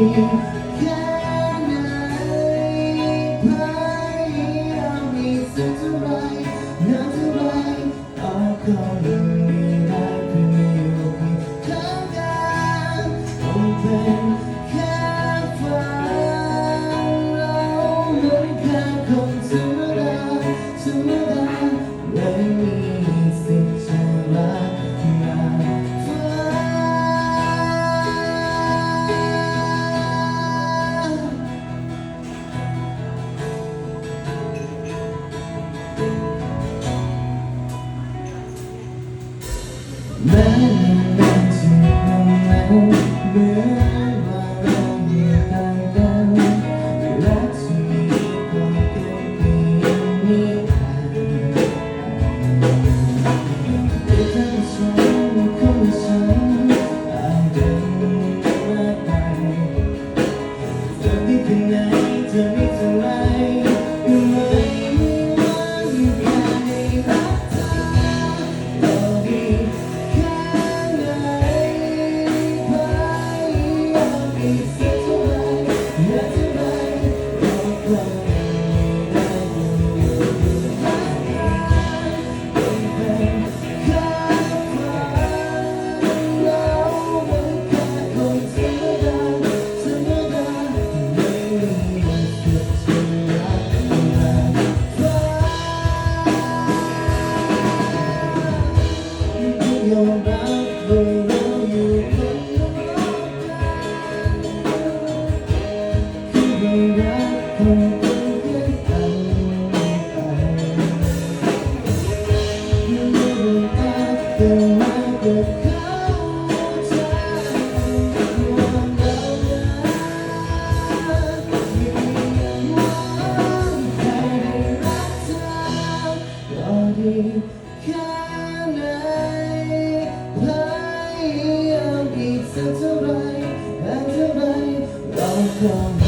you. Làm gì mong. รักคงเนเพื่อไปยังไม่รู้ว่าเกิดาเกิดเข้าวันเรารักยังงหวังใคได้รักเธอก็ดีแค่ไหนพยาอีกสักเท่าไร and your mind, don't come.